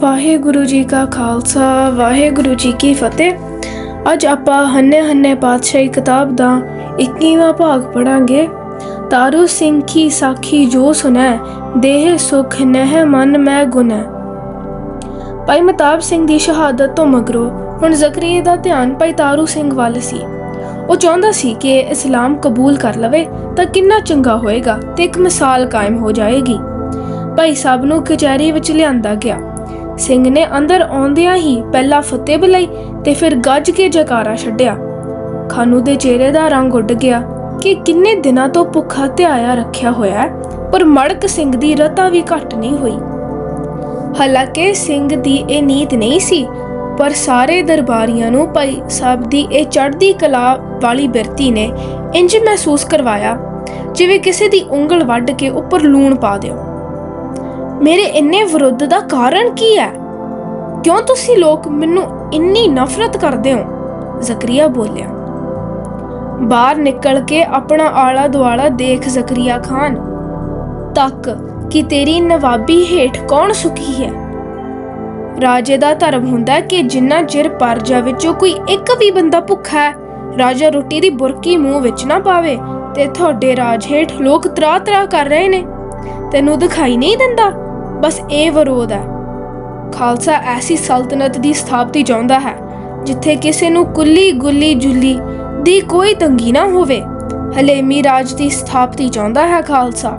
ਵਾਹਿਗੁਰੂ ਜੀ ਕਾ ਖਾਲਸਾ, ਵਾਹਿਗੁਰੂ ਜੀ ਕੀ ਫਤਿਹ। ਅੱਜ ਆਪਾਂ ਹੰਨੇ ਹੰਨੇ ਪਾਤਸ਼ਾਹੀ ਕਿਤਾਬ ਦਾ 21ਵਾਂ ਭਾਗ ਪੜਾਂਗੇ ਤਾਰੂ ਸਿੰਘ ਕੀ ਸਾਖੀ ਜੋ ਸੁਨੈ ਦੇਹ ਸੁਖ ਨਹਿ ਮਨ ਮੈਂ ਗੁਨੈ ਭਾਈ ਮਤਾਬ ਸਿੰਘ ਦੀ ਸ਼ਹਾਦਤ ਤੋਂ ਮਗਰੋਂ ਹੁਣ ਜ਼ਕਰੀਆ ਦਾ ਧਿਆਨ ਭਾਈ ਤਾਰੂ ਸਿੰਘ ਵੱਲ ਸੀ। ਉਹ ਚਾਹੁੰਦਾ ਸੀ ਕਿ ਇਸਲਾਮ ਕਬੂਲ ਕਰ ਲਵੇ ਤਾਂ ਕਿੰਨਾ ਚੰਗਾ ਹੋਏਗਾ ਤੇ ਇੱਕ ਮਿਸਾਲ ਕਾਇਮ ਹੋ ਜਾਏਗੀ। ਭਾਈ ਸਾਹਿਬ ਨੂੰ ਕਚਹਿਰੀ ਵਿੱਚ ਲਿਆਂਦਾ ਗਿਆ। ਸਿੰਘ ਨੇ ਅੰਦਰ ਆਉਂਦਿਆਂ ਹੀ ਪਹਿਲਾਂ ਫਤਿਹ ਬੁਲਾਈ ਤੇ ਫਿਰ ਗੱਜ ਕੇ ਜਕਾਰਾ ਛੱਡਿਆ। ਖਾਨੂ ਦੇ ਚਿਹਰੇ ਦਾ ਰੰਗ ਉੱਡ ਗਿਆ ਕਿ ਕਿੰਨੇ ਦਿਨਾਂ ਤੋਂ ਭੁੱਖਾ ਧਿਆਇਆ ਰੱਖਿਆ ਹੋਇਆ ਪਰ ਮੜਕ ਸਿੰਘ ਦੀ ਰਤਾ ਵੀ ਘਟ ਨਹੀਂ ਹੋਈ। ਹਾਲਾਂਕਿ ਸਿੰਘ ਦੀ ਇਹ ਨੀਤ ਨਹੀਂ ਸੀ, ਪਰ ਸਾਰੇ ਦਰਬਾਰੀਆਂ ਨੂੰ ਭਾਈ ਸਾਹਿਬ ਦੀ ਇਹ ਚੜ੍ਹਦੀ ਕਲਾ ਵਾਲੀ ਬਿਰਤੀ ਨੇ ਇੰਜ ਮਹਿਸੂਸ ਕਰਵਾਇਆ, ਜਿਵੇਂ ਕਿਸੇ ਦੀ ਉਂਗਲ ਵੱਢ ਕੇ ਉੱਪਰ ਲੂਣ ਪਾ ਦਿਓ। ਮੇਰੇ ਇੰਨੇ ਵਿਰੁੱਧ ਦਾ ਕਾਰਨ ਕੀ ਹੈ? ਕਿਉਂ ਤੁਸੀਂ ਲੋਕ ਮੈਨੂੰ ਇੰਨੀ ਨਫ਼ਰਤ ਕਰਦੇ ਹੋ? ਜ਼ਕਰੀਆ ਬੋਲਿਆ, ਬਾਹਰ ਨਿਕਲ ਕੇ ਆਪਣਾ ਆਲਾ ਦੁਆਲਾ ਦੇਖ ਜ਼ਕਰੀਆ ਖਾਨ, ਤੱਕ ਕਿ ਤੇਰੀ ਨਵਾਬੀ ਹੇਠ ਕੌਣ ਸੁਖੀ ਹੈ? ਰਾਜੇ ਦਾ ਧਰਮ ਹੁੰਦਾ ਕਿ ਜਿੰਨਾ ਚਿਰ ਪਰਜਾ ਵਿੱਚੋਂ ਕੋਈ ਇੱਕ ਵੀ ਬੰਦਾ ਭੁੱਖਾ ਹੈ, ਰਾਜਾ ਰੋਟੀ ਦੀ ਬੁਰਕੀ ਮੂੰਹ ਵਿੱਚ ਨਾ ਪਾਵੇ ਤੇ ਤੁਹਾਡੇ ਰਾਜ ਹੇਠ ਲੋਕ ਤਰਾ ਤਰਾ ਕਰ ਰਹੇ ਨੇ। ਤੈਨੂੰ ਦਿਖਾਈ ਨਹੀਂ ਦਿੰਦਾ। ਬਸ ਇਹ ਵਿਰੋਧ ਹੈ। ਖਾਲਸਾ ਐਸੀ ਸਲਤਨਤ ਦੀ ਸਥਾਪਤੀ ਚਾਹੁੰਦਾ ਹੈ, ਜਿੱਥੇ ਕਿਸੇ ਨੂੰ ਕੁੱਲੀ ਗੁੱਲੀ ਜੁੱਲੀ ਦੀ ਕੋਈ ਤੰਗੀ ਨਾ ਹੋਵੇ। ਹਲੇਮੀ ਰਾਜ ਦੀ ਸਥਾਪਤੀ ਚਾਹੁੰਦਾ ਹੈ ਖਾਲਸਾ।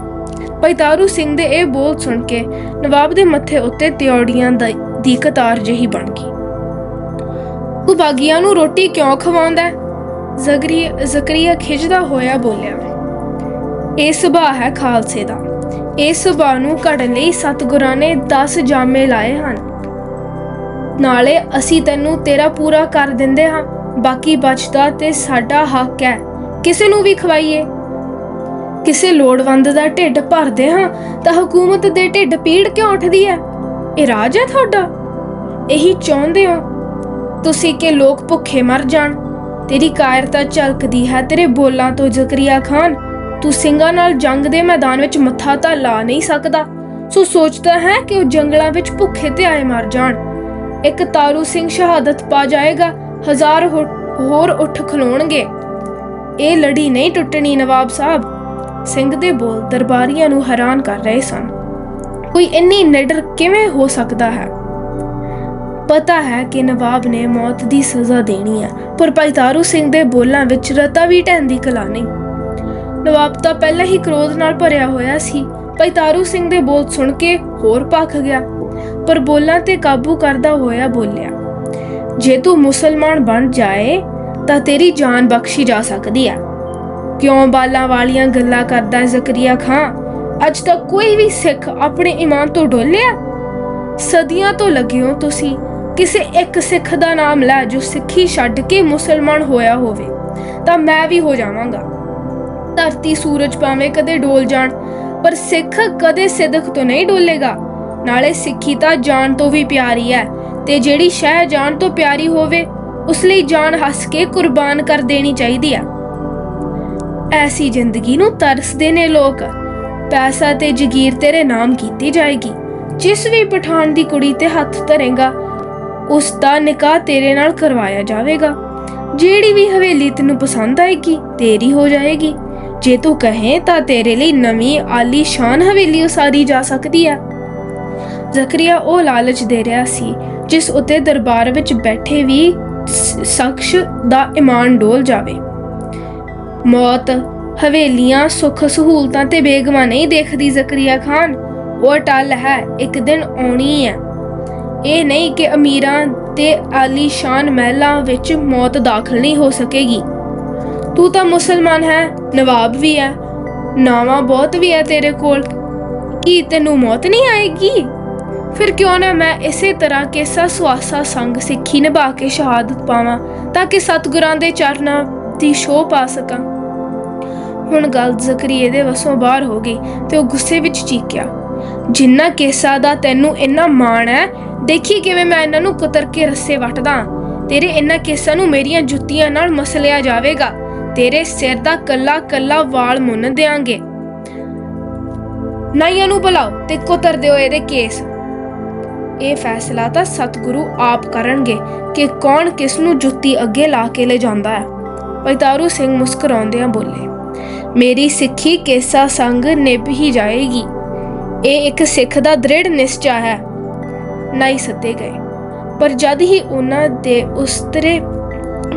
ਭਾਈ ਤਾਰੂ ਸਿੰਘ ਦੇ ਇਹ ਬੋਲ ਸੁਣ ਕੇ ਨਵਾਬ ਦੇ ਮੱਥੇ ਉੱਤੇ ਤਿਉੜੀਆਂ ਦਾ- ਦੀ ਕਤਾਰ ਜਿਹੀ ਬਣ ਗਈ। ਉਹ ਬਾਗੀਆਂ ਨੂੰ ਰੋਟੀ ਕਿਉਂ ਖਵਾਉਂਦਾ ਹੈ? ਜ਼ਕਰੀਆ ਖਿਜਦਾ ਹੋਇਆ ਬੋਲਿਆ। ਇਹ ਸੁਭਾਅ ਹੈ ਖਾਲਸੇ ਦਾ। ਇਸ ਸੁਭਾਅ ਨੂੰ ਘੜਨ ਲਈ ਸਤਿਗੁਰਾਂ ਨੇ 10 ਜਾਮੇ ਲਾਏ ਹਨ। ਨਾਲੇ ਅਸੀਂ ਤੈਨੂੰ ਤੇਰਾ ਪੂਰਾ ਕਰ ਦਿੰਦੇ ਹਾਂ। ਬਾਕੀ ਬਚਦਾ ਤੇ ਸਾਡਾ ਹੱਕ ਹੈ। ਕਿਸੇ ਨੂੰ ਵੀ ਖਵਾਈਏ। ਕਿਸੇ ਲੋੜਵੰਦ ਦਾ ਢਿੱਡ ਭਰਦੇ ਹਾਂ, ਤਾਂ ਹਕੂਮਤ ਦੇ ਢਿੱਡ ਪੀੜ ਕਿਉਂ ਉੱਠਦੀ ਹੈ? ਇਹ ਰਾਜ ਹੈ ਤੁਹਾਡਾ। ਇਹੀ ਚਾਹੁੰਦੇ ਹੋ? ਤੁਸੀਂ ਕਿ ਲੋਕ ਭੁੱਖੇ ਮਰ ਜਾਣ। ਤੇਰੀ ਕਾਇਰਤਾ ਝਲਕਦੀ ਹੈ ਤੇਰੇ ਬੋਲਾਂ ਤੋਂ ਜ਼ਕਰੀਆ ਖਾਨ। ਤੂੰ ਸਿੰਘਾਂ ਨਾਲ ਜੰਗ ਦੇ ਮੈਦਾਨ ਵਿੱਚ ਮੱਥਾ ਤਾਂ ਲਾ ਨਹੀਂ ਸਕਦਾ। ਸੋ ਸੋਚਦਾ ਹੈ ਕਿ ਉਹ ਜੰਗਲਾਂ ਵਿੱਚ ਭੁੱਖੇ ਤੇ ਆਏ ਮਰ ਜਾਣ। ਇੱਕ ਤਾਰੂ ਸਿੰਘ ਸ਼ਹਾਦਤ ਪਾ ਜਾਏਗਾ, ਹਜ਼ਾਰ ਹੋਰ ਉੱਠ ਖਲੋਣਗੇ। ਇਹ ਲੜੀ ਨਹੀਂ ਟੁੱਟਣੀ ਨਵਾਬ ਸਾਹਿਬ। ਸਿੰਘ ਦੇ ਬੋਲ ਦਰਬਾਰੀਆਂ ਨੂੰ ਹੈਰਾਨ ਕਰ ਰਹੇ ਸਨ। ਕੋਈ ਇੰਨੀ ਨਿਡਰ ਕਿਵੇਂ ਹੋ ਸਕਦਾ ਹੈ? ਪਤਾ ਹੈ ਕਿ ਨਵਾਬ ਨੇ ਮੌਤ ਦੀ ਸਜ਼ਾ ਦੇਣੀ ਹੈ, ਪਰ ਭਾਈ ਤਾਰੂ ਸਿੰਘ ਦੇ ਬੋਲਾਂ ਵਿੱਚ ਰਤਾ ਵੀ ਢਹਿਣ ਕਲਾ ਨਹੀਂ। ਨਵਾਬ ਤਾਂ ਪਹਿਲਾਂ ਹੀ ਕ੍ਰੋਧ ਨਾਲ ਭਰਿਆ ਹੋਇਆ ਸੀ, ਭਾਈ ਤਾਰੂ ਸਿੰਘ ਦੇ ਬੋਲ ਸੁਣ ਕੇ ਹੋਰ ਭੱਖ ਗਿਆ, ਪਰ ਬੋਲਾਂ ਤੇ ਕਾਬੂ ਕਰਦਾ ਹੋਇਆ ਬੋਲਿਆ, ਜੇ ਤੂੰ ਮੁਸਲਮਾਨ ਬਣ ਜਾਏ, ਤਾਂ ਤੇਰੀ ਜਾਨ ਬਖਸ਼ੀ ਜਾ ਸਕਦੀ ਹੈ ਕਿਉਂ ਬਾਲਾਂ ਵਾਲੀਆਂ ਗੱਲਾਂ ਕਰਦਾ ਜ਼ਕਰੀਆ ਖਾਂ ਅੱਜ ਤੱਕ ਕੋਈ ਵੀ ਸਿੱਖ ਆਪਣੇ ਇਮਾਨ ਤੋਂ ਡੋਲਿਆ? ਸਦੀਆਂ ਤੋਂ ਲੱਗੇ ਹੋ ਤੁਸੀਂ, ਕਿਸੇ ਇੱਕ ਸਿੱਖ ਦਾ ਨਾਮ ਲੈ ਜੋ ਸਿੱਖੀ ਛੱਡ ਕੇ ਮੁਸਲਮਾਨ ਹੋਇਆ ਹੋਵੇ, ਤਾਂ ਮੈਂ ਵੀ ਹੋ ਜਾਵਾਂਗਾ। ਧਰਤੀ ਸੂਰਜ ਭਾਵੇਂ ਕਦੇ ਡੋਲ ਜਾਣ, ਪਰ ਸਿੱਖ ਕਦੇ ਸਿਦਕ ਤੋਂ ਨਹੀਂ ਡੋਲੇਗਾ। ਨਾਲੇ ਸਿੱਖੀ ਤਾਂ ਜਾਨ ਤੋਂ ਵੀ ਪਿਆਰੀ ਹੈ, ਤੇ ਜਿਹੜੀ ਸ਼ਹਿ ਜਾਨ ਤੋਂ ਪਿਆਰੀ ਹੋਵੇ, ਉਸ ਲਈ ਜਾਨ ਹੱਸ ਕੇ ਕੁਰਬਾਨ ਕਰ ਦੇਣੀ ਚਾਹੀਦੀ ਹੈ। ਐਸੀ ਜ਼ਿੰਦਗੀ ਨੂੰ ਤਰਸਦੇ ਨੇ ਲੋਕ। ਪੈਸਾ ਤੇ ਜਗੀਰ ਤੇਰੇ ਨਾਮ ਕੀਤੀ ਜਾਏਗੀ। ਜਿਸ ਵੀ ਪਠਾਨ ਦੀ ਕੁੜੀ ਤੇ ਹੱਥ ਧਰੇਗਾ, ਉਸ ਦਾ ਨਿਕਾਹ ਤੇਰੇ ਨਾਲ ਕਰਵਾਇਆ ਜਾਵੇਗਾ। ਜਿਹੜੀ ਵੀ ਹਵੇਲੀ ਤੈਨੂੰ ਪਸੰਦ ਆਏਗੀ, ਤੇਰੀ ਹੋ ਜਾਏਗੀ। ਜੇ ਤੂੰ ਕਹੇ ਤਾਂ ਤੇਰੇ ਲਈ ਨਵੀਂ ਆਲੀਸ਼ਾਨ ਹਵੇਲੀ ਉਸਾਰੀ ਜਾ ਸਕਦੀ ਹੈ ਜ਼ਕਰੀਆ ਉਹ ਲਾਲਚ ਦੇ ਰਿਹਾ ਸੀ, ਜਿਸ ਉਤੇ ਦਰਬਾਰ ਵਿੱਚ ਬੈਠੇ ਵੀ ਸ਼ਖਸ ਦਾ ਇਮਾਨ ਡੋਲ ਜਾਵੇ। ਮੌਤ, ਹਵੇਲੀਆਂ ਸੁੱਖ ਸਹੂਲਤਾਂ ਤੇ ਬੇਗਮਾ ਨਹੀਂ ਦੇਖਦੀ ਜ਼ਕਰੀਆ ਖਾਨ। ਉਹ ਟਲ ਹੈ, ਇੱਕ ਦਿਨ ਆਉਣੀ ਹੈ ਇਹ ਨਹੀਂ ਕਿ ਅਮੀਰਾਂ ਤੇ ਆਲੀਸ਼ਾਨ ਮਹਿਲਾਂ ਵਿੱਚ ਮੌਤ ਦਾਖਲ ਨਹੀਂ ਹੋ ਸਕੇਗੀ। ਤੂੰ ਤਾਂ ਮੁਸਲਮਾਨ ਹੈ, ਨਵਾਬ ਵੀ ਹੈ, ਨਾਵਾਂ ਬਹੁਤ ਵੀ ਹੈ ਤੇਰੇ ਕੋਲ। ਕੀ ਤੈਨੂੰ ਮੌਤ ਨਹੀਂ ਆਏਗੀ? ਫਿਰ ਕਿਉਂ ਨਾ ਮੈਂ ਇਸੇ ਤਰ੍ਹਾਂ ਕੇਸਾ ਸੁਆਸਾ ਸੰਗ ਸਿੱਖੀ ਨਿਭਾ ਕੇ ਸ਼ਹਾਦਤ ਪਾਵਾਂ, ਤਾਂ ਕਿ ਸਤਿਗੁਰਾਂ ਦੇ ਚਰਨਾਂ ਦੀ ਸ਼ੋਅ ਪਾ ਸਕਾਂ। ਹੁਣ ਗੱਲ ਜ਼ਕਰੀਏ ਦੇ ਵਸੋਂ ਬਾਹਰ ਹੋ ਗਈ ਤੇ ਉਹ ਗੁੱਸੇ ਵਿੱਚ ਚੀਕਿਆ। ਜਿੰਨਾ ਕੇਸਾ ਦਾ ਤੈਨੂੰ ਇੰਨਾ ਮਾਣ ਹੈ, ਦੇਖੀ ਕਿਵੇਂ ਮੈਂ ਇਹਨਾਂ ਨੂੰ ਕੁਤਰ ਕੇ ਰੱਸੇ ਵੱਟਦਾ। ਤੇਰੇ ਇਹਨਾਂ ਕੇਸਾਂ ਨੂੰ ਮੇਰੀਆਂ ਜੁੱਤੀਆਂ ਨਾਲ ਮਸਲਿਆ ਜਾਵੇਗਾ। ਤੇਰੇ ਸਿਰ ਦਾ ਕੱਲਾ ਕੱਲਾ ਵਾਲ ਮੁੰਨ ਦਿਆਂਗੇ। ਨਾਈਆਂ ਨੂੰ ਬੁਲਾਓ ਤੇ ਕੁਤਰ ਦਿਓ ਇਹਦੇ ਕੇਸ। ਇਹ ਫੈਸਲਾ ਤਾਂ ਸਤਿਗੁਰੂ ਆਪ ਕਰਨਗੇ ਕਿ ਕੌਣ ਕਿਸ ਨੂੰ ਜੁੱਤੀ ਅੱਗੇ ਲਾ ਕੇ ਲੈ ਜਾਂਦਾ ਹੈ। ਭਾਈ ਸਿੰਘ ਮੁਸਕਰਾਉਂਦਿਆਂ ਬੋਲੇ, ਮੇਰੀ ਸਿੱਖੀ ਕੇਸਾ ਸੰਗ ਨਿਭ ਹੀ ਜਾਏਗੀ। ਇਹ ਇੱਕ ਸਿੱਖ ਦਾ ਦ੍ਰਿੜ ਨਿਸ਼ਚਾ ਹੈ। ਨਹੀਂ ਸੱਦੇ ਗਏ, ਪਰ ਜਦ ਹੀ ਉਹਨਾਂ ਦੇ ਉਸਤਰੇ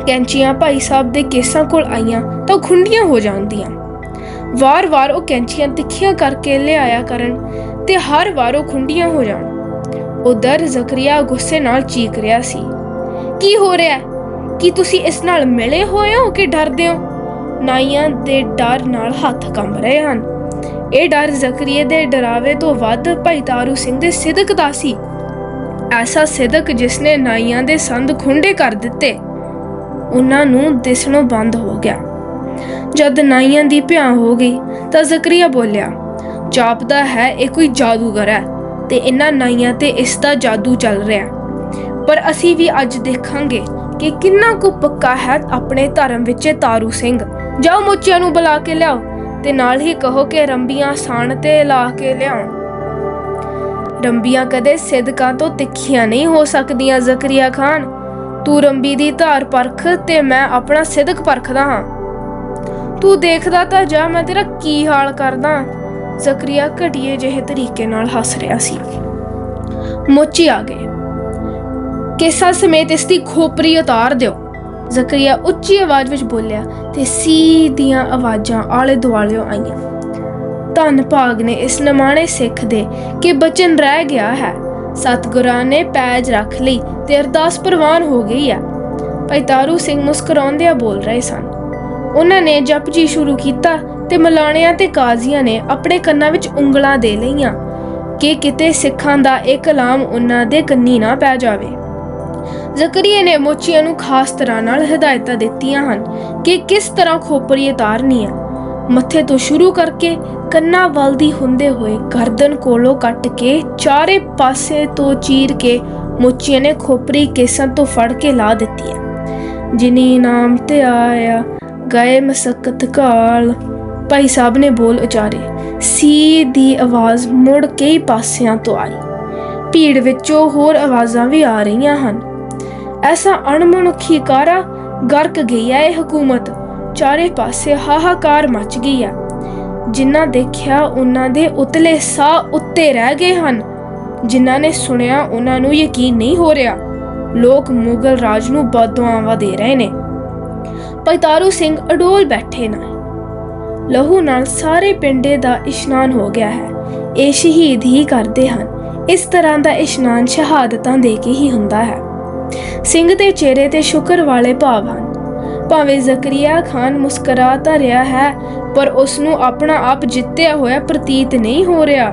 ਕੈਂਚੀਆਂ ਭਾਈ ਸਾਹਿਬ ਦੇ ਕੇਸਾਂ ਕੋਲ ਆਈਆਂ ਤਾਂ ਉਹ ਖੁੰਡੀਆਂ ਹੋ ਜਾਂਦੀਆਂ। ਵਾਰ-ਵਾਰ ਉਹ ਕੈਂਚੀਆਂ ਤਿੱਖੀਆਂ ਕਰਕੇ ਲਿਆਇਆ ਕਰਨ ਤੇ ਹਰ ਵਾਰ ਉਹ ਖੁੰਡੀਆਂ ਹੋ ਜਾਣ। ਉਧਰ ਜ਼ਕਰੀਆ ਗੁੱਸੇ ਨਾਲ ਚੀਕ ਰਿਹਾ ਸੀ। ਕੀ ਹੋ ਰਿਹਾ ਕੀ ਤੁਸੀਂ ਇਸ ਨਾਲ ਮਿਲੇ ਹੋਏ ਹੋ ਕਿ ਡਰਦੇ ਹੋ? ਨਾਈਆਂ ਦੇ ਡਰ ਨਾਲ ਹੱਥ ਕੰਬ ਰਹੇ ਹਨ। ਇਹ ਡਰ ਜ਼ਕਰੀਏ ਦੇ ਡਰਾਵੇ ਤੋਂ ਵੱਧ ਭਾਈ ਤਾਰੂ ਸਿੰਘ ਦੇ ਸਿਦਕ ਦਾ ਸੀ। ਐਸਾ ਸਿਦਕ ਜਿਸਨੇ ਨਾਈਆਂ ਦੇ ਸੰਦ ਖੁੰਡੇ ਕਰ ਦਿੱਤੇ ਉਹਨਾਂ ਨੂੰ ਦਿਸਣੋਂ ਬੰਦ ਹੋ ਗਿਆ। ਜਦ ਨਾਈਆਂ ਦੀ ਭਿਆ ਹੋ ਗਈ ਤਾਂ ਜ਼ਕਰੀਆ ਬੋਲਿਆ, ਜਾਪਦਾ ਹੈ, ਇਹ ਕੋਈ ਜਾਦੂਗਰ ਹੈ ਤੇ ਇਹਨਾਂ ਨਾਈਆਂ ਤੇ ਇਸ ਦਾ ਜਾਦੂ ਚੱਲ ਰਿਹਾ ਪਰ ਅਸੀਂ ਵੀ ਅੱਜ ਦੇਖਾਂਗੇ ਕਿ ਕਿੰਨਾ ਕੁ ਪੱਕਾ ਹੈ ਆਪਣੇ ਧਰਮ ਵਿੱਚ ਤਾਰੂ ਸਿੰਘ। ਜਾਓ ਮੁੱਚਿਆਂ ਨੂੰ ਬੁਲਾ ਕੇ ਲਿਆਓ ਤੇ ਨਾਲ ਹੀ ਕਹੋ ਕਿ ਰੰਬੀਆਂ ਸਾਣ ਤੇ ਲਾ ਕੇ ਲਿਆਓ ਰੰਬੀਆਂ ਕਦੇ ਸਿਦਕਾਂ ਤੋਂ ਤਿੱਖੀਆਂ ਨਹੀਂ ਹੋ ਸਕਦੀਆਂ ਜ਼ਕਰੀਆ ਖਾਨ। ਤੂੰ ਰੰਬੀ ਦੀ ਧਾਰ ਪਰਖ ਤੇ ਮੈਂ ਆਪਣਾ ਸਿਦਕ ਪਰਖਦਾ ਹਾਂ। ਤੂੰ ਦੇਖਦਾ ਤਾਂ ਜਾ, ਮੈਂ ਤੇਰਾ ਕੀ ਹਾਲ ਕਰਦਾ? ਜ਼ਕਰੀਆ ਘਟੀਏ ਜਿਹੇ ਤਰੀਕੇ ਨਾਲ ਹੱਸ ਰਿਹਾ ਸੀ। ਮੋਚੀ ਆ ਗਏ। ਕੇਸਾ ਸਮੇਤ ਇਸ ਦੀ ਖੋਪਰੀ ਉਤਾਰ ਦਿਓ। ਜ਼ਕਰੀਆ ਉੱਚੀ ਆਵਾਜ਼ ਵਿੱਚ ਬੋਲਿਆ ਤੇ ਸੀਧੀਆਂ ਆਵਾਜ਼ਾਂ ਆਲੇ ਦੁਆਲਿਓਂ ਆਈਆਂ। ਧੰਨ ਭਾਗ ਨੇ ਇਸ ਨਮਾਣੇ ਸਿੱਖ ਦੇ ਕਿ ਬਚਨ ਰਹਿ ਗਿਆ ਹੈ। ਸਤਿਗੁਰਾਂ ਨੇ ਪੈਜ ਰੱਖ ਲਈ ਤੇ ਅਰਦਾਸ ਪ੍ਰਵਾਨ ਹੋ ਗਈ ਹੈ ਭਾਈ ਤਾਰੂ ਸਿੰਘ ਮੁਸਕਰਾਉਂਦਿਆਂ ਬੋਲ ਰਹੇ ਸਨ। ਉਹਨਾਂ ਨੇ ਜਪਜੀ ਸ਼ੁਰੂ ਕੀਤਾ ਤੇ ਮਲਾਣਿਆਂ ਤੇ ਕਾਜ਼ੀਆਂ ਨੇ ਆਪਣੇ ਕੰਨਾਂ ਵਿੱਚ ਉਂਗਲਾਂ ਦੇ ਲਈਆਂ ਕਿ ਕਿਤੇ ਸਿੱਖਾਂ ਦਾ ਇਹ ਕਲਾਮ ਉਹਨਾਂ ਦੇ ਕੰਨੀ ਨਾ ਪੈ ਜਾਵੇ। ਜ਼ਕਰੀਆ ਨੇ ਮੋਚੀਆਂ ਨੂੰ ਖਾਸ ਤਰ੍ਹਾਂ ਨਾਲ ਹਦਾਇਤਾਂ ਦਿੱਤੀਆਂ ਹਨ ਕਿ ਕਿਸ ਤਰ੍ਹਾਂ ਖੋਪਰੀ ਉਤਾਰਨੀ ਹੈ ਮੱਥੇ ਤੋਂ ਸ਼ੁਰੂ ਕਰਕੇ ਕੰਨਾਂ ਵੱਲ ਦੀ ਹੁੰਦੇ ਹੋਏ ਗਰਦਨ ਕੋਲੋਂ ਕੱਟ ਕੇ ਚਾਰੇ ਪਾਸੇ ਤੋਂ ਚੀਰ ਕੇ ਮੋਚੀਆਂ ਨੇ ਖੋਪਰੀ ਕੇਸਾਂ ਤੋਂ ਫੜ ਕੇ ਲਾ ਦਿੱਤੀ ਜਿਨੀ ਨਾਮ ਤੇ ਆਇਆ, ਗਏ ਮਸਕਤ ਕਾਲ। ਭਾਈ ਸਾਹਿਬ ਨੇ ਬੋਲ ਉਚਾਰੇ ਸੀ ਦੀ ਆਵਾਜ਼ ਮੁੜ ਕਈ ਪਾਸਿਆਂ ਤੋਂ ਆਈ। ਭੀੜ ਵਿੱਚੋਂ ਹੋਰ ਆਵਾਜ਼ਾਂ ਵੀ ਆ ਰਹੀਆਂ ਹਨ। ਐਸਾ ਅਣਮਨੁੱਖੀ ਕਾਰਾ ਗਰਕ ਗਈ ਹੈ ਇਹ ਹਕੂਮਤ। ਚਾਰੇ ਪਾਸੇ ਹਾਹਾਕਾਰ ਮਚ ਗਈ ਹੈ ਜਿਨ੍ਹਾਂ ਦੇਖਿਆ ਉਹਨਾਂ ਦੇ ਉਤਲੇ ਸਾਹ ਉੱਤੇ ਰਹਿ ਗਏ ਹਨ, ਜਿਨ੍ਹਾਂ ਨੇ ਸੁਣਿਆ ਉਹਨਾਂ ਨੂੰ ਯਕੀਨ ਨਹੀਂ ਹੋ ਰਿਹਾ। ਲੋਕ ਮੁਗਲ ਰਾਜ ਨੂੰ ਬਦਦੁਆਵਾਂ ਦੇ ਰਹੇ ਨੇ। ਭਾਈ ਸਿੰਘ ਅਡੋਲ ਬੈਠੇ ਨੇ। ਲਹੂ ਨਾਲ ਸਾਰੇ ਪਿੰਡੇ ਦਾ ਇਸ਼ਨਾਨ ਹੋ ਗਿਆ ਹੈ। ਇਹ ਸ਼ਹੀਦ ਹੀ ਕਰਦੇ ਹਨ। ਇਸ ਤਰ੍ਹਾਂ ਦਾ ਇਸ਼ਨਾਨ ਸ਼ਹਾਦਤਾਂ ਦੇ ਕੇ ਹੀ ਹੁੰਦਾ ਹੈ। ਸਿੰਘ ਦੇ ਚਿਹਰੇ ਤੇ ਸ਼ੁਕਰ ਵਾਲੇ ਭਾਵ ਹਨ। ਭਾਵੇਂ ਜ਼ਕਰੀਆ ਖਾਨ ਮੁਸਕਰਾ ਤਾਂ ਰਿਹਾ ਹੈ, ਪਰ ਉਸ ਨੂੰ ਆਪਣਾ ਆਪ ਜਿੱਤਿਆ ਹੋਇਆ ਪ੍ਰਤੀਤ ਨਹੀਂ ਹੋ ਰਿਹਾ।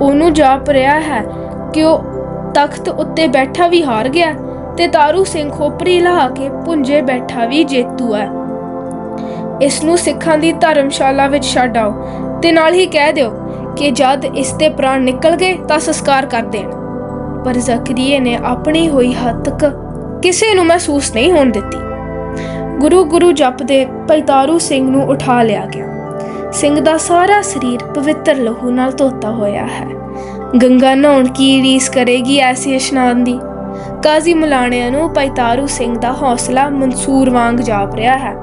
ਉਹਨੂੰ ਜਾਪ ਰਿਹਾ ਹੈ ਕਿ ਉਹ ਤਖਤ ਉੱਤੇ ਬੈਠਾ ਵੀ ਹਾਰ ਗਿਆ ਤੇ ਤਾਰੂ ਸਿੰਘ ਖੋਪਰੀ ਲਹਾ ਕੇ ਪੁੰਜੇ ਬੈਠਾ ਵੀ ਜੇਤੂ ਹੈ। ਇਸ ਨੂੰ ਸਿੱਖਾਂ ਦੀ ਧਰਮਸ਼ਾਲਾ ਵਿੱਚ ਛੱਡ ਆਓ ਤੇ ਨਾਲ ਹੀ ਕਹਿ ਦਿਓ ਕਿ ਜਦ ਇਸ ਦੇ ਪ੍ਰਾਣ ਨਿਕਲ ਗਏ ਤਾਂ ਸੰਸਕਾਰ ਕਰ ਦੇਣ। ਪਰ ਜ਼ਕਰੀਏ ਨੇ ਆਪਣੀ ਹੋਈ ਹੱਦ ਕਿਸੇ ਨੂੰ ਮਹਿਸੂਸ ਨਹੀਂ ਹੋਣ ਦਿੱਤੀ। ਗੁਰੂ ਗੁਰੂ ਜਪਦੇ ਭਾਈ ਤਾਰੂ ਸਿੰਘ ਨੂੰ ਉਠਾ ਲਿਆ ਗਿਆ। ਸਿੰਘ ਦਾ ਸਾਰਾ ਸਰੀਰ ਪਵਿੱਤਰ ਲਹੂ ਨਾਲ ਧੋਤਾ ਹੋਇਆ ਹੈ। ਗੰਗਾ ਨਹਾਉਣ ਕੀ ਰੀਸ ਕਰੇਗੀ ਐਸੀ ਇਸ਼ਨਾਨ ਦੀ? ਕਾਜ਼ੀ ਮਲਾਣਿਆਂ ਨੂੰ ਭਾਈ ਤਾਰੂ ਸਿੰਘ ਦਾ ਹੌਸਲਾ ਮਨਸੂਰ ਵਾਂਗ ਜਾਪ ਰਿਹਾ ਹੈ।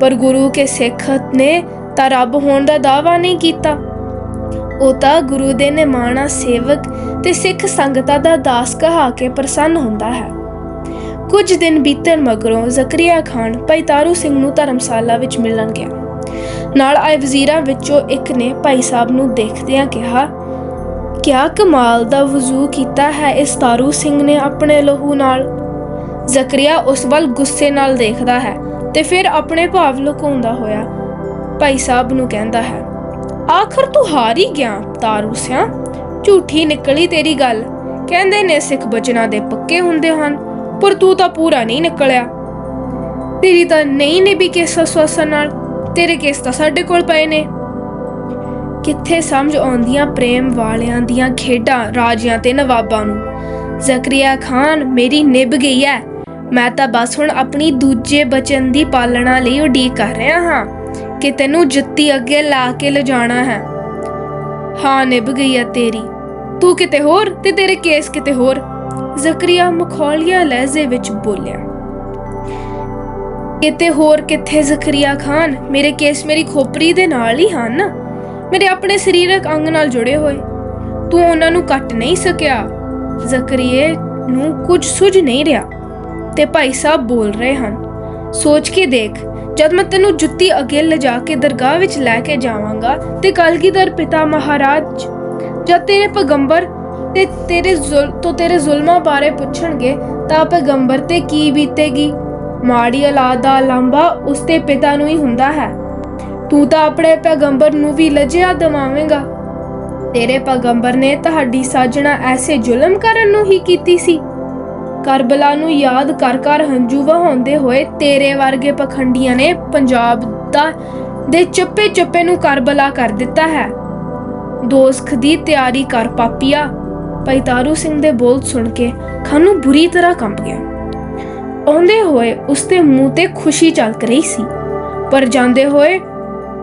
ਪਰ ਗੁਰੂ ਕੇ ਸਿੱਖ ਨੇ ਤਾਂ ਰੱਬ ਹੋਣ ਦਾ ਦਾਅਵਾ ਨਹੀਂ ਕੀਤਾ। ਉਹ ਤਾਂ ਗੁਰੂ ਦੇ ਨਿਮਾਣਾ ਸੇਵਕ ਤੇ ਸਿੱਖ ਸੰਗਤਾਂ ਦਾ ਦਾਸ ਕਹਾ ਕੇ ਪ੍ਰਸੰਨ ਹੁੰਦਾ ਹੈ। ਕੁਝ ਦਿਨ ਬੀਤਣ ਮਗਰੋਂ ਜ਼ਕਰੀਆ ਖਾਨ ਭਾਈ ਤਾਰੂ ਸਿੰਘ ਨੂੰ ਧਰਮਸ਼ਾਲਾ ਵਿੱਚ ਮਿਲਣ ਗਿਆ। ਨਾਲ ਆਏ ਵਜ਼ੀਰਾਂ ਵਿੱਚੋਂ ਇੱਕ ਨੇ ਭਾਈ ਸਾਹਿਬ ਨੂੰ ਦੇਖਦਿਆਂ ਕਿਹਾ, ਕਿਆ ਕਮਾਲ ਦਾ ਵਜ਼ੂ ਕੀਤਾ ਹੈ ਇਸ ਤਾਰੂ ਸਿੰਘ ਨੇ ਆਪਣੇ ਲਹੂ ਨਾਲ। ਜ਼ਕਰੀਆ ਉਸ ਵੱਲ ਗੁੱਸੇ ਨਾਲ ਦੇਖਦਾ ਹੈ ਤੇ ਫਿਰ ਆਪਣੇ ਭਾਵ ਲੁਕਾਉਂਦਾ ਹੋਇਆ ਭਾਈ ਸਾਹਿਬ ਨੂੰ ਕਹਿੰਦਾ ਹੈ, ਆਖਰ ਤੂੰ ਹਾਰ ਹੀ ਗਿਆ, ਤਾਰੂ ਸਿਆ। ਝੂਠੀ ਨਿਕਲੀ ਤੇਰੀ ਗੱਲ। ਕਹਿੰਦੇ ਨੇ ਸਿੱਖ ਬਚਨਾਂ ਦੇ ਪੱਕੇ ਹੁੰਦੇ ਹਨ। ਪਰ ਤੂੰ ਤਾਂ ਪੂਰਾ ਨਹੀਂ ਨਿਕਲਿਆ। ਤੇਰੀ ਤਾਂ ਨਹੀਂ ਨੇ ਵੀ ਕੇਸ ਸਵਾਸਾਂ ਨਾਲ। ਤੇਰੇ ਕੇਸ ਤਾਂ ਸਾਡੇ ਕੋਲ ਪਏ ਨੇ। ਕਿੱਥੇ ਸਮਝ ਆਉਂਦੀਆਂ ਪ੍ਰੇਮ ਵਾਲਿਆਂ ਦੀਆਂ ਖੇਡਾਂ ਰਾਜਿਆਂ ਤੇ ਨਵਾਬਾਂ ਨੂੰ? ਜ਼ਕਰੀਆ ਖਾਨ, ਮੇਰੀ ਨਿਭ ਗਈ ਹੈ ਮੈਂ ਤਾਂ ਬਸ ਹੁਣ ਆਪਣੀ ਦੂਜੇ ਬਚਨ ਦੀ ਪਾਲਣਾ ਲਈ ਉਡੀਕ ਕਰ ਰਿਹਾ ਹਾਂ ਕਿ ਤੈਨੂੰ ਜੁੱਤੀ ਅੱਗੇ ਲਾ ਕੇ ਲਿਜਾਣਾ ਹੈ। ਹਾਂ, ਨਿਭ ਗਈ ਹੈ ਤੇਰੀ। ਤੂੰ ਕਿਤੇ ਹੋਰ ਤੇ ਤੇਰੇ ਕੇਸ ਕਿਤੇ ਹੋਰ? ਜ਼ਕਰੀਆ ਮਖੌਲੀਆ ਲਹਿਜ਼ੇ ਵਿੱਚ ਬੋਲਿਆ, ਕਿਤੇ ਹੋਰ ਕਿੱਥੇ ਜ਼ਕਰੀਆ ਖਾਨ? ਮੇਰੇ ਕੇਸ ਮੇਰੀ ਖੋਪਰੀ ਦੇ ਨਾਲ ਹੀ ਹਨ। ਮੇਰੇ ਆਪਣੇ ਸਰੀਰਕ ਅੰਗ ਨਾਲ ਜੁੜੇ ਹੋਏ। ਤੂੰ ਉਹਨਾਂ ਨੂੰ ਕੱਟ ਨਹੀਂ ਸਕਿਆ। ਜ਼ਕਰੀਏ ਨੂੰ ਕੁਝ ਸੁਝ ਨਹੀਂ ਰਿਹਾ ਤੇ ਭਾਈ ਸਾਹਿਬ ਬੋਲ ਰਹੇ ਹਨ, ਸੋਚ ਕੇ ਦੇਖ, ਜਦ ਮੈਂ ਤੈਨੂੰ ਜੁੱਤੀ ਅੱਗੇ ਲਿਜਾ ਕੇ ਦਰਗਾਹ ਵਿੱਚ ਲੈ ਕੇ ਜਾਵਾਂਗਾ ਤੇ ਕਲਗੀਧਰ ਪਿਤਾ ਮਹਾਰਾਜ, ਜਦ ਤੇਰੇ ਪੈਗੰਬਰ ਤੇ ਤੇਰੇ ਜ਼ੁਲ, ਤੋਂ ਤੇਰੇ ਜ਼ੁਲਮਾਂ ਬਾਰੇ ਪੁੱਛਣਗੇ, ਤਾਂ ਪੈਗੰਬਰ ਤੇ ਕੀ ਬੀਤੇਗੀ? ਮਾੜੀ ਔਲਾਦ ਦਾ ਲਾਂਭਾ ਉਸ ਪਿਤਾ ਨੂੰ ਹੀ ਹੁੰਦਾ ਹੈ। ਤੂੰ ਤਾਂ ਆਪਣੇ ਪੈਗੰਬਰ ਨੂੰ ਵੀ ਲਜਿਆ ਦਵਾਵੇਂਗਾ। ਤੇਰੇ ਪੈਗੰਬਰ ਨੇ ਤੁਹਾਡੀ ਸਾਜਣਾ ਐਸੇ ਜ਼ੁਲਮ ਕਰਨ ਨੂੰ ਹੀ ਕੀਤੀ ਸੀ। ਕਰਬਲਾ ਨੂੰ ਯਾਦ ਕਰ ਕਰ ਹੰਝੂ ਵਹਾਉਂਦੇ ਹੋਏ ਤੇਰੇ ਵਰਗੇ ਪਖੰਡੀਆਂ ਨੇ ਪੰਜਾਬ ਦਾ, ਦੇ ਚੱਪੇ ਚੁੱਪੇ ਨੂੰ ਕਰਬਲਾ ਕਰ ਦਿੱਤਾ ਹੈ। ਦੋਸਖ ਦੀ ਤਿਆਰੀ ਕਰ ਪਾਪੀਆ। ਭਾਈ ਤਾਰੂ ਸਿੰਘ ਦੇ ਬੋਲ ਸੁਣ ਕੇ ਖਾਨੂ ਬੁਰੀ ਤਰ੍ਹਾਂ ਕੰਬ ਗਿਆ। ਆਉਂਦੇ ਹੋਏ ਉਸਦੇ ਮੂੰਹ ਤੇ ਖੁਸ਼ੀ ਝਲਕ ਰਹੀ ਸੀ, ਪਰ ਜਾਂਦੇ ਹੋਏ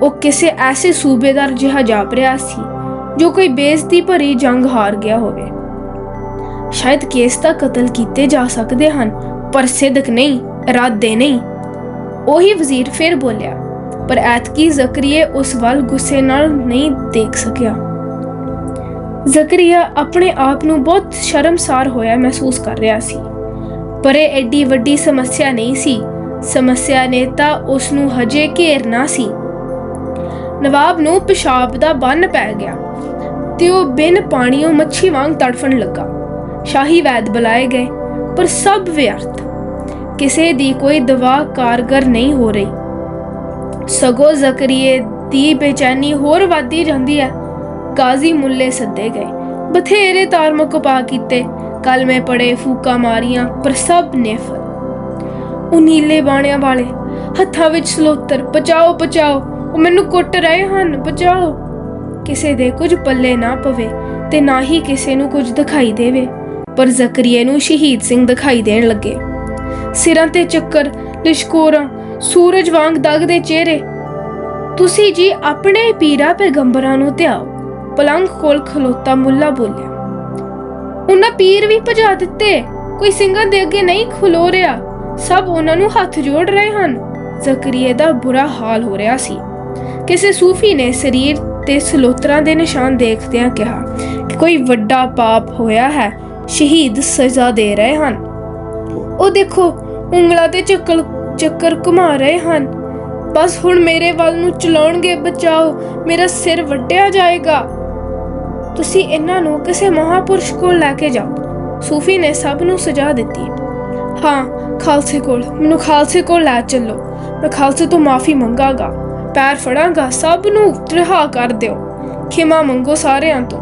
ਉਹ ਕਿਸੇ ਐਸੇ ਸੂਬੇਦਾਰ ਜਿਹਾ ਜਾਪ ਰਿਹਾ ਸੀ, ਜੋ ਕੋਈ ਬੇਇੱਜ਼ਤੀ ਭਰੀ ਜੰਗ ਹਾਰ ਗਿਆ ਹੋਵੇ। ਸ਼ਾਇਦ ਕੇਸ ਦਾ ਕਤਲ ਕੀਤੇ ਜਾ ਸਕਦੇ ਹਨ, ਪਰ ਸਿੱਧਕ ਨਹੀਂ, ਇਰਾਦੇ ਨਹੀਂ। ਉਹੀ ਵਜ਼ੀਰ ਫਿਰ ਬੋਲਿਆ, ਪਰ ਐਤਕੀ ਜ਼ਕਰੀਏ ਉਸ ਵੱਲ ਗੁੱਸੇ ਨਾਲ ਨਹੀਂ ਦੇਖ ਸਕਿਆ। ਜ਼ਕਰੀਆ ਆਪਣੇ ਆਪ ਨੂੰ ਬਹੁਤ ਸ਼ਰਮਸਾਰ ਹੋਇਆ ਮਹਿਸੂਸ ਕਰ ਰਿਹਾ ਸੀ। ਪਰ ਇਹ ਐਡੀ ਵੱਡੀ ਸਮੱਸਿਆ ਨਹੀਂ ਸੀ। ਸਮੱਸਿਆ ਨੇ ਤਾਂ ਉਸ ਨੂੰ ਹਜੇ ਘੇਰਨਾ ਸੀ। ਨਵਾਬ ਨੂੰ ਪਿਸ਼ਾਬ ਦਾ ਬੰਨ ਪੈ ਗਿਆ ਤੇ ਉਹ ਬਿਨ ਪਾਣੀੋਂ ਮੱਛੀ ਵਾਂਗ ਤੜਫਣ ਲੱਗਾ। ਸ਼ਾਹੀ ਵੈਦ ਬੁਲਾਏ ਗਏ, ਪਰ ਸਭ ਵਿਅਰਥ। ਕਿਸੇ ਦੀ ਕੋਈ ਦਵਾ ਕਾਰਗਰ ਨਹੀਂ ਹੋ ਰਹੀ। ਸਗੋ ਜ਼ਕਰੀਏ ਦੀ ਬੇਚੈਨੀ ਹੋਰ ਵਧਦੀ ਜਾਂਦੀ ਹੈ। ਕਾਜ਼ੀ ਮੁੱਲੇ ਸੱਦੇ ਗਏ। ਬਥੇਰੇ ਤਾਰਮਕ ਉਪਾ ਕੀਤੇ। ਕੱਲ ਮੈਂ ਪੜੇ ਫੂਕਾ ਮਾਰੀਆਂ, ਪਰ ਸਭ ਨੇਫਲ ਉਹ ਨੀਲੇ ਬਾਣਿਆਂ ਵਾਲੇ, ਹੱਥਾਂ ਵਿੱਚ ਸਲੋਤਰ ਬਚਾਓ ਬਚਾਓ ਉਹ ਮੈਨੂੰ ਕੁੱਟ ਰਹੇ ਹਨ ਬਚਾਓ ਕਿਸੇ ਦੇ ਕੁਝ ਪੱਲੇ ਨਾ ਪਵੇ ਤੇ ਨਾ ਹੀ ਕਿਸੇ ਨੂੰ ਕੁਝ ਦਿਖਾਈ ਦੇਵੇ, ਪਰ ਜ਼ਕਰੀਏ ਨੂੰ ਸ਼ਹੀਦ ਸਿੰਘ ਦਿਖਾਈ ਦੇਣ ਲੱਗੇ। ਸਿਰਾਂ ਤੇ ਚੱਕਰ, ਲਿਸ਼ਕੋਰਾਂ, ਸੂਰਜ ਵਾਂਗ ਦਗਦੇ ਚਿਹਰੇ। ਤੁਸੀਂ ਜੀ ਆਪਣੇ ਪੀਰਾ ਪੈਗੰਬਰਾਂ ਨੂੰ ਧਿਆਓ। ਪਲੰਗ ਕੋਲ ਖਲੋਤਾ ਮੁੱਲਾ ਬੋਲਿਆ, ਉਹਨਾਂ ਪੀਰ ਵੀ ਭਜਾ ਦਿੱਤੇ, ਕੋਈ ਸਿੰਘਾਂ ਦੇ ਅੱਗੇ ਨਹੀਂ ਖਲੋ ਰਿਹਾ। ਸਭ ਉਹਨਾਂ ਨੂੰ ਹੱਥ ਜੋੜ ਰਹੇ ਹਨ। ਜ਼ਕਰੀਏ ਦਾ ਬੁਰਾ ਹਾਲ ਹੋ ਰਿਹਾ ਸੀ। ਕਿਸੇ ਸੂਫੀ ਨੇ ਸਰੀਰ ਤੇ ਸਲੋਤਰਾਂ ਦੇ ਨਿਸ਼ਾਨ ਦੇਖਦਿਆਂ ਕਿਹਾ ਕਿ ਕੋਈ ਵੱਡਾ ਪਾਪ ਹੋਇਆ ਹੈ, ਸ਼ਹੀਦ ਸਜ਼ਾ ਦੇ ਰਹੇ ਹਨ। ਉਹ ਦੇਖੋ, ਉਂਗਲਾਂ ਤੇ ਚੱਕਰ ਚੱਕਰ ਘੁਮਾ ਰਹੇ ਹਨ। ਬਸ ਹੁਣ ਮੇਰੇ ਵੱਲ ਨੂੰ ਚਲਾਉਣਗੇ, ਬਚਾਓ, ਮੇਰਾ ਸਿਰ ਵੱਢਿਆ ਜਾਏਗਾ। ਤੁਸੀਂ ਇਹਨਾਂ ਨੂੰ ਕਿਸੇ ਮਹਾਪੁਰਸ਼ ਕੋਲ ਲੈ ਕੇ ਜਾਓ। ਸੂਫੀ ਨੇ ਸਭ ਨੂੰ ਸਜਾ ਦਿੱਤੀ। ਹਾਂ, ਖਾਲਸੇ ਕੋਲ, ਮੈਨੂੰ ਖਾਲਸੇ ਕੋਲ ਲੈ ਚੱਲੋ। ਮੈਂ ਖਾਲਸੇ ਤੋਂ ਮਾਫੀ ਮੰਗਾਗਾ। ਪੈਰ ਫੜਾਂਗਾ, ਸਭ ਨੂੰ ਰਿਹਾ ਕਰ ਦਿਓ। ਖਿਮਾ ਮੰਗੋ ਸਾਰਿਆਂ ਤੋਂ।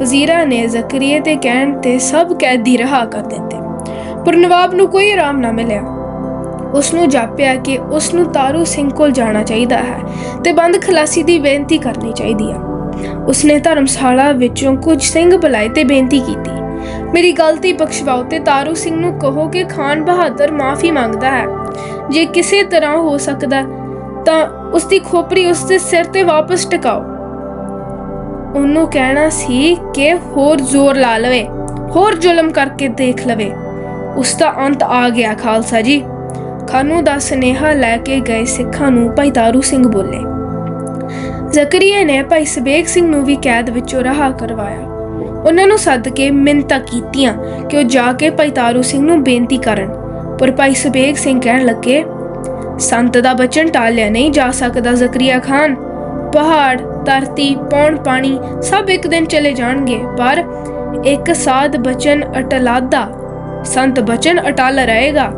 ਵਜ਼ੀਰਾ ਨੇ ਜ਼ਕਰੀਏ ਦੇ ਕਹਿਣ ਤੇ ਸਭ ਕੈਦੀ ਰਿਹਾ ਕਰ ਦਿੱਤੇ। ਪਰ ਨਵਾਬ ਨੂੰ ਕੋਈ ਆਰਾਮ ਨਾ ਮਿਲਿਆ। ਉਸ ਨੂੰ ਜਾਪਿਆ ਕਿ ਉਸ ਨੂੰ ਤਾਰੂ ਸਿੰਘ ਕੋਲ ਜਾਣਾ ਚਾਹੀਦਾ ਹੈ ਤੇ ਬੰਦ ਖਲਾਸੀ ਦੀ ਬੇਨਤੀ ਕਰਨੀ ਚਾਹੀਦੀ ਹੈ ਉਸਨੇ ਧਰਮਸ਼ਾਲਾ ਵਿੱਚੋਂ ਕੁਝ ਸਿੰਘ ਬੁਲਾਏ ਤੇ ਬੇਨਤੀ ਕੀਤੀ। ਮੇਰੀ ਗਲਤੀ ਬਖਸ਼ਵਾਓ ਤੇ ਤਾਰੂ ਸਿੰਘ ਨੂੰ ਕਹੋ ਕਿ ਖਾਨ ਬਹਾਦਰ ਮਾਫੀ ਮੰਗਦਾ ਹੈ। ਜੇ ਕਿਸੇ ਤਰ੍ਹਾਂ ਹੋ ਸਕਦਾ ਤਾਂ ਉਸ ਦੀ ਖੋਪਰੀ ਉਸ ਦੇ ਸਿਰ ਤੇ ਵਾਪਸ ਟਿਕਾਓ। ਉਹਨੂੰ ਕਹਿਣਾ ਸੀ ਕਿ ਹੋਰ ਜ਼ੋਰ ਲਾ ਲਵੇ, ਹੋਰ ਜ਼ੁਲਮ ਕਰਕੇ ਦੇਖ ਲਵੇ। ਉਸ ਦਾ ਅੰਤ ਆ ਗਿਆ, ਖਾਲਸਾ ਜੀ। ਖਾਨੂ ਦਾ ਸਨੇਹਾ ਲੈ ਕੇ ਗਏ ਸਿੱਖਾਂ ਨੂੰ ਭਾਈ ਤਾਰੂ ਸਿੰਘ ਬੋਲੇ। ਜ਼ਕਰੀਆ ਨੇ ਭਾਈ ਸਬੇਗ ਸਿੰਘ ਨੂੰ ਵੀ ਕੈਦ ਵਿੱਚੋਂ ਰਿਹਾ ਕਰਵਾਇਆ। ਉਹਨਾਂ ਨੂੰ ਸੱਦ ਕੇ ਮਿੰਤਾ ਕੀਤੀਆਂ ਕਿ ਉਹ ਜਾ ਕੇ ਭਾਈ ਤਾਰੂ ਸਿੰਘ ਨੂੰ ਬੇਨਤੀ ਕਰਨ। ਪਰ ਭਾਈ ਸਬੇਗ ਸਿੰਘ ਕਹਿਣ ਲੱਗੇ, ਸੰਤ ਦਾ ਬਚਨ ਟਾਲਿਆ ਨਹੀਂ ਜਾ ਸਕਦਾ ਜ਼ਕਰੀਆ ਖਾਨ। ਪਹਾੜ, ਧਰਤੀ, ਪੌਣ ਪਾਣੀ ਸਭ ਇੱਕ ਦਿਨ ਚਲੇ ਜਾਣਗੇ, ਪਰ ਇੱਕ ਸਾਧ ਬਚਨ ਅਟਲਾਦਾ, ਸੰਤ ਬਚਨ ਅਟਲ ਰਹੇਗਾ।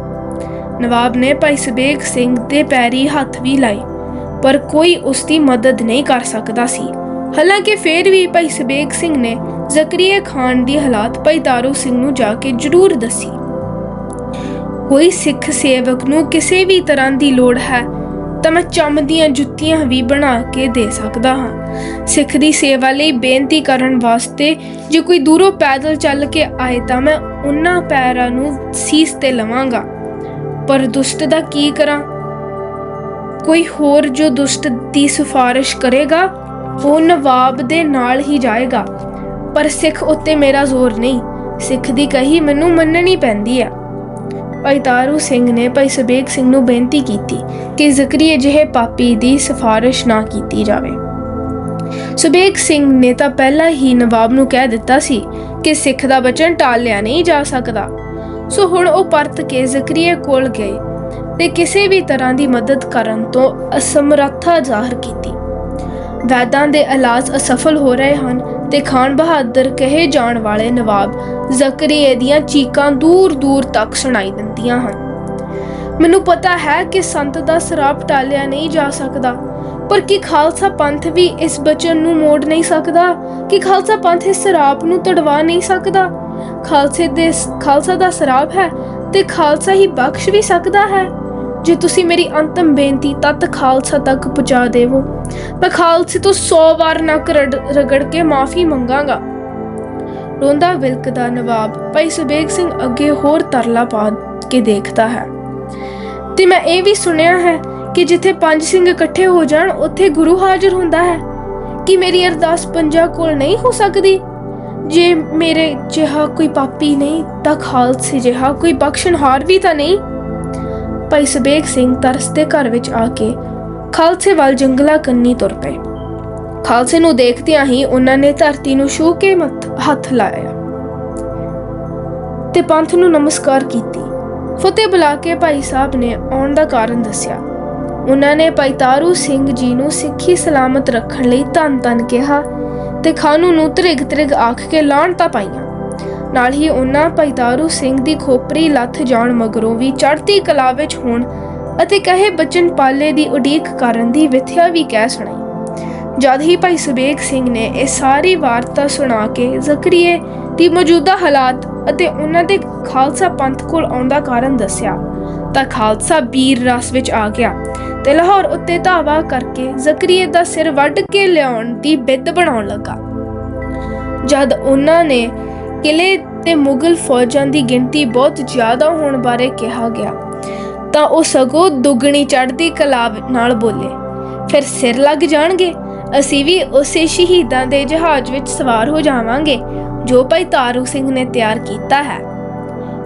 ਨਵਾਬ ਨੇ ਭਾਈ ਸਬੇਗ ਸਿੰਘ ਦੇ ਪੈਰੀ ਹੱਥ ਵੀ ਲਾਏ। ਪਰ ਕੋਈ ਉਸ ਦੀ ਮਦਦ ਨਹੀਂ ਕਰ ਸਕਦਾ ਸੀ। ਹਾਲਾਂਕਿ ਫਿਰ ਵੀ ਭਾਈ ਸਬੇਗ ਸਿੰਘ ਨੇ ਜ਼ਕਰੀਆ ਖਾਨ ਦੀ ਹਾਲਾਤ ਭਾਈ ਤਾਰੂ ਸਿੰਘ ਨੂੰ ਜਾ ਕੇ ਜ਼ਰੂਰ ਦੱਸੀ। ਕੋਈ ਸਿੱਖ ਸੇਵਕ ਨੂੰ ਕਿਸੇ ਵੀ ਤਰ੍ਹਾਂ ਦੀ ਲੋੜ ਹੈ, ਤਾਂ ਮੈਂ ਚੰਮ ਦੀਆਂ ਜੁੱਤੀਆਂ ਵੀ ਬਣਾ ਕੇ ਦੇ ਸਕਦਾ ਹਾਂ। ਸਿੱਖ ਦੀ ਸੇਵਾ ਲਈ ਬੇਨਤੀ ਕਰਨ ਵਾਸਤੇ ਜੇ ਕੋਈ ਦੂਰੋਂ ਪੈਦਲ ਚੱਲ ਕੇ ਆਏ ਤਾਂ ਮੈਂ ਉਹਨਾਂ ਪੈਰਾਂ ਨੂੰ ਸੀਸ ਤੇ ਲਵਾਂਗਾ। ਪਰ ਦੁਸ਼ਟ ਦਾ ਕੀ ਕਰਾਂ? ਕੋਈ ਹੋਰ ਜੋ ਦੁਸ਼ਟ ਦੀ ਸਿਫਾਰਿਸ਼ ਕਰੇਗਾ, ਉਹ ਨਵਾਬ ਦੇ ਨਾਲ ਹੀ ਜਾਏਗਾ। ਪਰ ਸਿੱਖ ਉੱਤੇ ਮੇਰਾ ਜ਼ੋਰ ਨਹੀਂ। ਸਿੱਖ ਦੀ ਕਹੀ ਮੈਨੂੰ ਮੰਨਣੀ ਪੈਂਦੀ ਆ ਭਾਈ ਤਾਰੂ ਸਿੰਘ ਨੇ ਭਾਈ ਸੁਬੇਗ ਸਿੰਘ ਨੂੰ ਬੇਨਤੀ ਕੀਤੀ ਕਿ ਜ਼ਕਰੀਆ ਜਿਹੇ ਪਾਪੀ ਦੀ ਸਿਫਾਰਿਸ਼ ਨਾ ਕੀਤੀ ਜਾਵੇ। ਸੁਬੇਗ ਸਿੰਘ ਨੇ ਤਾਂ ਪਹਿਲਾਂ ਹੀ ਨਵਾਬ ਨੂੰ ਕਹਿ ਦਿੱਤਾ ਸੀ ਕਿ ਸਿੱਖ ਦਾ ਬਚਨ ਟਾਲਿਆ ਨਹੀਂ ਜਾ ਸਕਦਾ। ਸੋ ਹੁਣ ਉਹ ਪਰਤ ਕੇ ਜ਼ਕਰੀਆ ਕੋਲ ਗਏ। ਤੇ ਕਿਸੇ ਵੀ ਤਰ੍ਹਾਂ ਦੀ ਮਦਦ ਕਰਨ ਤੋਂ ਅਸਮਰੱਥਾ ਜ਼ਾਹਰ ਕੀਤੀ। ਵੈਦਾਂ ਦੇ ਇਲਾਜ ਅਸਫਲ ਹੋ ਰਹੇ ਹਨ ਤੇ ਖਾਨ ਬਹਾਦਰ ਕਹੇ ਜਾਣ ਵਾਲੇ ਨਵਾਬ ਜ਼ਕਰੀਏ ਦੀਆਂ ਚੀਕਾਂ ਦੂਰ ਦੂਰ ਤੱਕ ਸੁਣਾਈ ਦਿੰਦੀਆਂ ਹਨ। ਮੈਨੂੰ ਪਤਾ ਹੈ ਕਿ ਸੰਤ ਦਾ ਸਰਾਪ ਟਾਲਿਆ ਨਹੀਂ ਜਾ ਸਕਦਾ, ਪਰ ਕੀ ਖਾਲਸਾ ਪੰਥ ਵੀ ਇਸ ਬਚਨ ਨੂੰ ਮੋੜ ਨਹੀਂ ਸਕਦਾ? ਕਿ ਖਾਲਸਾ ਪੰਥ ਇਸ ਸਰਾਪ ਨੂੰ ਤੜਵਾ ਨਹੀਂ ਸਕਦਾ? ਖਾਲਸੇ ਦੇ ਖਾਲਸਾ ਦਾ ਸਰਾਪ ਹੈ ਤੇ ਖਾਲਸਾ ਹੀ ਬਖਸ਼ ਵੀ ਸਕਦਾ ਹੈ। ਜੇ ਤੁਸੀਂ ਮੇਰੀ ਅੰਤਮ ਬੇਨਤੀ ਤਤ ਖਾਲਸਾ ਤੱਕ ਪਹੁੰਚਾ ਦੇਵੋ, ਮੈਂ ਖਾਲਸੇ ਤੋਂ 100 ਵਾਰ ਨੱਕ ਰਗੜ ਕੇ ਮਾਫੀ ਮੰਗਾਂਗਾ। ਰੋਂਦਾ ਵਿਲਕਦਾ ਨਵਾਬ, ਭਾਈ ਸੁਬੇਗ ਸਿੰਘ ਅੱਗੇ ਹੋਰ ਤਰਲਾ ਪਾ ਕੇ ਦੇਖਦਾ ਹੈ। ਤੇ ਮੈਂ ਇਹ ਵੀ ਸੁਣਿਆ ਹੈ ਕਿ ਜਿੱਥੇ ਪੰਜ ਸਿੰਘ ਇਕੱਠੇ ਹੋ ਜਾਣ, ਉੱਥੇ ਗੁਰੂ ਹਾਜ਼ਰ ਹੁੰਦਾ ਹੈ। ਕਿ ਮੇਰੀ ਅਰਦਾਸ ਪੰਜਾ ਕੋਲ ਨਹੀਂ ਹੋ ਸਕਦੀ? ਜੇ ਮੇਰੇ ਜਿਹਾ ਕੋਈ ਪਾਪੀ ਨਹੀਂ, ਤਾਂ ਖਾਲਸੇ ਜਿਹਾ ਕੋਈ ਬਖਸ਼ਣਹਾਰ ਵੀ ਤਾਂ ਨਹੀਂ? ਭਾਈ ਸੁਬੇਗ ਸਿੰਘ ਤਰਸ ਦੇ ਘਰ ਵਿੱਚ ਆ ਕੇ ਖਾਲਸੇ ਵੱਲ ਜੰਗਲਾ ਕੰਨੀ ਤੁਰ ਪਏ। ਖਾਲਸੇ ਨੂੰ ਦੇਖਦਿਆਂ ਹੀ ਉਹਨਾਂ ਨੇ ਧਰਤੀ ਨੂੰ ਛੂਹ ਕੇ ਹੱਥ ਲਾਇਆ ਤੇ ਪੰਥ ਨੂੰ ਨਮਸਕਾਰ ਕੀਤੀ। ਫਤਿਹ ਬੁਲਾ ਕੇ ਭਾਈ ਸਾਹਿਬ ਨੇ ਆਉਣ ਦਾ ਕਾਰਨ ਦੱਸਿਆ। ਉਹਨਾਂ ਨੇ ਭਾਈ ਤਾਰੂ ਸਿੰਘ ਜੀ ਨੂੰ ਸਿੱਖੀ ਸਲਾਮਤ ਰੱਖਣ ਲਈ ਧੰਨ ਧੰਨ ਕਿਹਾ ਤੇ ਖਾਨੂ ਨੂੰ ਤ੍ਰਿਗ ਤ੍ਰਿਗ ਆਖ ਕੇ ਲਾਹਣਤਾਂ ਪਾਈਆਂ। ਨਾਲ ਹੀ ਉਹਨਾਂ ਭਾਈ ਤਾਰੂ ਸਿੰਘ ਦੀ ਖੋਪਰੀ ਲੱਥ ਜਾਣ ਮਗਰੋਂ ਵੀ ਚੜ੍ਹਦੀ ਕਲਾ ਵਿੱਚ ਹੋਣ ਅਤੇ ਕਹੇ ਬਚਨ ਪਾਲੇ ਦੀ ਉਡੀਕ ਕਰਨ ਦੀ ਵਿਥਿਆ ਵੀ ਕਹਿ ਸੁਣਾਈ। ਜਦ ਹੀ ਭਾਈ ਸੁਬੇਗ ਸਿੰਘ ਨੇ ਇਹ ਸਾਰੀ ਵਾਰਤਾ ਸੁਣਾ ਕੇ ਜ਼ਕਰੀਏ ਦੀ ਮੌਜੂਦਾ ਹਾਲਾਤ ਅਤੇ ਉਹਨਾਂ ਦੇ ਖਾਲਸਾ ਪੰਥ ਕੋਲ ਆਉਂਦਾ ਕਾਰਨ ਦੱਸਿਆ, ਤਾਂ ਖਾਲਸਾ ਵੀਰ ਰਸ ਵਿੱਚ ਆ ਗਿਆ ਤੇ ਲਾਹੌਰ ਉੱਤੇ ਧਾਵਾ ਕਰਕੇ ਜ਼ਕਰੀਏ ਦਾ ਸਿਰ ਵੱਢ ਕੇ ਲਿਆਉਣ ਦੀ ਬਿੱਦ ਬਣਾਉਣ ਲੱਗਾ। ਜਦ ਉਹਨਾਂ ਨੇ ਕਿਲੇ ਤੇ ਮੁਗਲ ਫੌਜਾਂ ਦੀ ਗਿਣਤੀ ਬਹੁਤ ਜ਼ਿਆਦਾ ਹੋਣ ਬਾਰੇ ਕਿਹਾ ਗਿਆ, ਤਾਂ ਉਹ ਸਗੋਂ ਦੁੱਗਣੀ ਚੜ੍ਹਦੀ ਕਲਾ ਨਾਲ ਬੋਲੇ। ਫਿਰ ਸਿਰ ਲੱਗ ਜਾਣਗੇ, ਅਸੀਂ ਵੀ ਉਸੇ ਸ਼ਹੀਦਾਂ ਦੇ ਜਹਾਜ਼ ਵਿੱਚ ਸਵਾਰ ਹੋ ਜਾਵਾਂਗੇ, ਜੋ ਭਾਈ ਤਾਰੂ ਸਿੰਘ ਨੇ ਤਿਆਰ ਕੀਤਾ ਹੈ।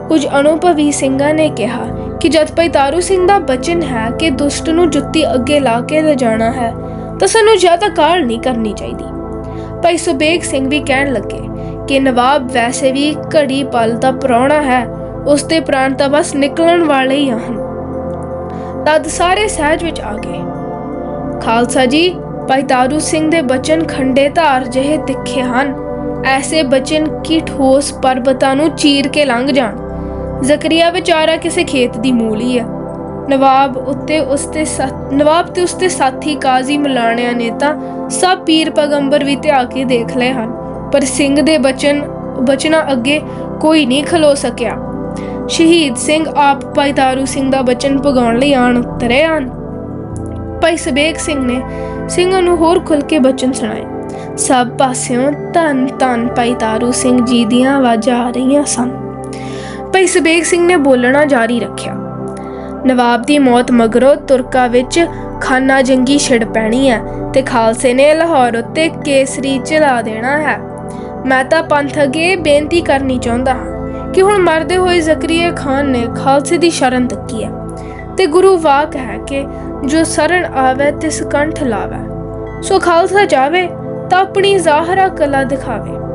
ਕੁਝ ਅਨੁਭਵੀ ਸਿੰਘਾਂ ਨੇ ਕਿਹਾ ਕਿ ਜਦ ਭਾਈ ਤਾਰੂ ਸਿੰਘ ਦਾ ਬਚਨ ਹੈ ਕਿ ਦੁਸ਼ਟ ਨੂੰ ਜੁੱਤੀ ਅੱਗੇ ਲਾ ਕੇ ਲਿਜਾਣਾ ਹੈ, ਤਾਂ ਸਾਨੂੰ ਜ਼ਿਆਦਾ ਕਾਲ ਨਹੀਂ ਕਰਨੀ ਚਾਹੀਦੀ। ਭਾਈ ਸੁਬੇਗ ਸਿੰਘ ਵੀ ਕਹਿਣ ਲੱਗੇ ਕਿ ਨਵਾਬ ਵੈਸੇ ਵੀ ਘੜੀ ਪਲ ਦਾ ਪ੍ਰਾਹੁਣਾ ਹੈ, ਉਸ ਦੇ ਪ੍ਰਾਣ ਤਾਂ ਬਸ ਨਿਕਲਣ ਵਾਲੇ ਹੀ ਹਨ। ਤਦ ਸਾਰੇ ਸਹਿਜ ਵਿੱਚ ਆ ਗਏ। ਖਾਲਸਾ ਜੀ, ਭਾਈ ਤਾਰੂ ਸਿੰਘ ਦੇ ਬਚਨ ਖੰਡੇ ਧਾਰ ਜਿਹੇ ਤਿੱਖੇ ਹਨ। ਐਸੇ ਬਚਨ ਕੀ ਠੋਸ ਪਰਬਤਾਂ ਨੂੰ ਚੀਰ ਕੇ ਲੰਘ ਜਾਣ। ਜ਼ਕਰੀਆ ਵਿਚਾਰਾ ਕਿਸੇ ਖੇਤ ਦੀ ਮੂਲੀ ਆ ਨਵਾਬ ਉੱਤੇ ਉਸਤੇ ਨਵਾਬ ਤੇ ਉਸਤੇ ਸਾਥੀ ਕਾਜ਼ੀ ਮਲਾਣਿਆਂ ਨੇ ਤਾਂ ਸਭ ਪੀਰ ਪੈਗੰਬਰ ਵੀ ਧਿਆ ਕੇ ਦੇਖ ਲਏ ਹਨ। ਪਰ ਸਿੰਘ ਦੇ ਬਚਨ, ਬਚਨਾ ਅੱਗੇ ਕੋਈ ਨਹੀਂ ਖਲੋ ਸਕਿਆ। ਸ਼ਹੀਦ ਸਿੰਘ ਆਪ ਭਾਈ ਤਾਰੂ ਸਿੰਘ ਦਾ ਬਚਨ ਪੁਗਾਉਣ ਲਈ ਆਣ ਉਤਰੇ ਹਨ ਭਾਈ ਸਬੇਗ ਸਿੰਘ ਨੇ ਸਿੰਘਾਂ ਨੂੰ ਹੋਰ ਖੁੱਲ ਕੇ ਬਚਨ ਸੁਣਾਏ। ਸਭ ਪਾਸਿਓਂ ਧੰਨ ਧੰਨ ਭਾਈ ਤਾਰੂ ਸਿੰਘ ਜੀ ਦੀਆਂ ਆਵਾਜ਼ਾਂ ਆ ਰਹੀਆਂ ਸਨ। ਭਾਈ ਸਬੇਗ ਸਿੰਘ ਨੇ ਬੋਲਣਾ ਜਾਰੀ ਰੱਖਿਆ। ਨਵਾਬ ਦੀ ਮੌਤ ਮਗਰੋਂ ਤੁਰਕਾ ਵਿੱਚ ਖਾਨਾ ਜੰਗੀ ਛਿੜ ਪੈਣੀ ਹੈ ਤੇ ਖਾਲਸੇ ਨੇ ਲਾਹੌਰ ਉੱਤੇ ਕੇਸਰੀ ਚਲਾ ਦੇਣਾ ਹੈ। ਮੈਂ ਤਾਂ ਪੰਥ ਅੱਗੇ ਬੇਨਤੀ ਕਰਨੀ ਚਾਹੁੰਦਾ ਹਾਂ ਕਿ ਹੁਣ ਮਰਦੇ ਹੋਏ ਜ਼ਕਰੀਆ ਖਾਨ ਨੇ ਖਾਲਸੇ ਦੀ ਸ਼ਰਨ ਤੱਕੀ ਹੈ ਤੇ ਗੁਰੂ ਵਾਕ ਹੈ ਕਿ ਜੋ ਸਰਣ ਆਵੇ ਤਿਸ ਕੰਠ ਲਾਵੇ। ਸੋ ਖਾਲਸਾ ਜਾਵੇ ਤਾਂ ਆਪਣੀ ਜ਼ਾਹਰਾ ਕਲਾ ਦਿਖਾਵੇ।